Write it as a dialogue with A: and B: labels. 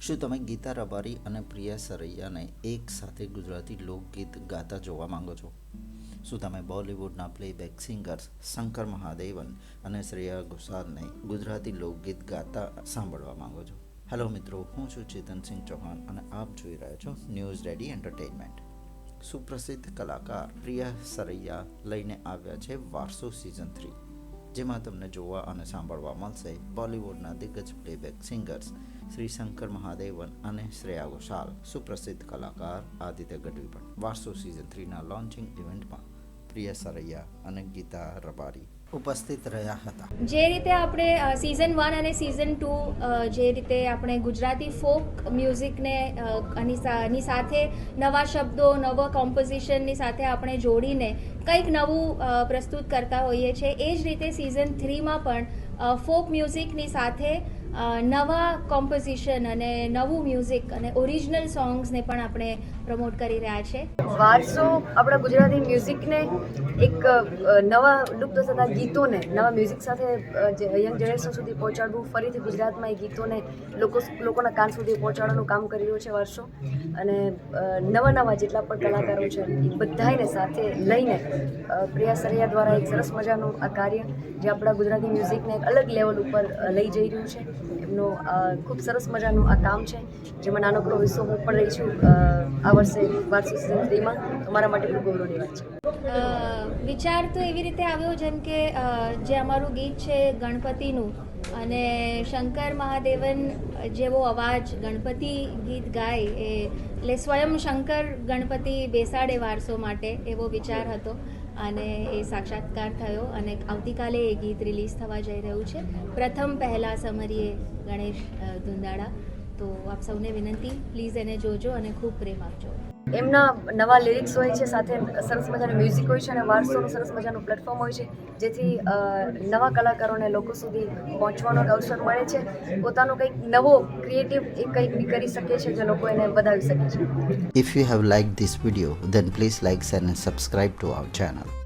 A: શું તમે ગીતા રબારી અને પ્રિયા સરૈયાને એક સાથે ગુજરાતી લોકગીત ગાતા જોવા માંગો છો? શું તમે બોલિવૂડના પ્લેબેક સિંગર્સ શંકર મહાદેવન અને શ્રેયા ઘોષાલને ગુજરાતી લોકગીત ગાતા સાંભળવા માંગો છો? હેલો મિત્રો, હું છું ચેતનસિંહ ચૌહાણ અને આપ જોઈ રહ્યા છો ન્યૂઝ રેડી એન્ટરટેનમેન્ટ સુપ્રસિદ્ધ કલાકાર પ્રિયા સરૈયા લઈને આવ્યા છે વારસો સિઝન થ્રી જેમાં તમને જોવા અને સાંભળવા મળશે બોલિવૂડના દિગ્ગજ પ્લેબેક સિંગર્સ શ્રી શંકર મહાદેવન અને શ્રેયા ઘોષાલ, સુપ્રસિદ્ધ કલાકાર આદિત્ય ગઢવી પણ. વારસો સિઝન થ્રીના લોન્ચિંગ ઇવેન્ટમાં પ્રિયા સરૈયા અને ગીતા રબારી ઉપસ્થિત રહ્યા હતા.
B: જે રીતે આપણે સિઝન વન અને સિઝન ટુ જે રીતે આપણે ગુજરાતી ફોક મ્યુઝિકને એની સાથે નવા શબ્દો, નવા કોમ્પોઝિશનની સાથે આપણે જોડીને કંઈક નવું પ્રસ્તુત કરતા હોઈએ છીએ. એ જ રીતે સિઝન થ્રીમાં પણ ફોક મ્યુઝિકની સાથે નવા કોમ્પોઝિશન અને નવું મ્યુઝિક અને ઓરિજિનલ સોંગ્સને પણ આપણે પ્રમોટ કરી રહ્યા છે.
C: વારસો આપણા ગુજરાતી મ્યુઝિકને એક નવા લુપ્ત થતા ગીતોને, નવા મ્યુઝિક સાથે યંગ જનરેશન સુધી પહોંચાડવું, ફરીથી ગુજરાતમાં એ ગીતોને લોકો, લોકોના કાન સુધી પહોંચાડવાનું કામ કરી રહ્યો છે વારસો અને નવા નવા જેટલા પણ કલાકારો છે, એ બધાને સાથે લઈને પ્રિયા સરૈયા દ્વારા એક સરસ મજાનું આ કાર્ય જે આપણા ગુજરાતી મ્યુઝિકને એક અલગ લેવલ ઉપર લઈ જઈ રહ્યું છે. એમનું ખૂબ સરસ મજાનું આ કામ છે, જેમાં નાનકડો હિસ્સો હું પણ રહી છું આ વર્ષે વારસો સિઝન થ્રીમાં તો મારા માટે ખૂબ ગૌરવની વાત છે.
B: વિચાર તો એવી રીતે આવ્યો, જેમ કે જે અમારું ગીત છે ગણપતિનું, અને શંકર મહાદેવન જેવો અવાજ ગણપતિ ગીત ગાય, એ એટલે સ્વયં શંકર ગણપતિ બેસાડે વારસો માટે એવો વિચાર હતો. અને એ સાક્ષાત્કાર થયો અને આવતીકાલે એ ગીત રિલીઝ થવા જઈ રહ્યું છે. પ્રથમ પહેલા સમરીએ ગણેશ ધુંધાળા. તો આપ સૌને વિનંતી પ્લીઝ એને જોજો અને ખૂબ પ્રેમ આપજો.
C: એમના નવા લિરિક્સ હોય છે સાથે સરસ મજાનું મ્યુઝિક હોય છે અને વારસોનું સરસ મજાનું પ્લેટફોર્મ હોય છે જેથી નવા કલાકારોને લોકો સુધી પહોંચવાનો અવસર મળે છે. પોતાનો કંઈક નવો ક્રિએટિવ એ કંઈક બી કરી શકે છે જે લોકો એને વધાવી શકે છે.
A: If you have like this video then please like, and subscribe to our our channel.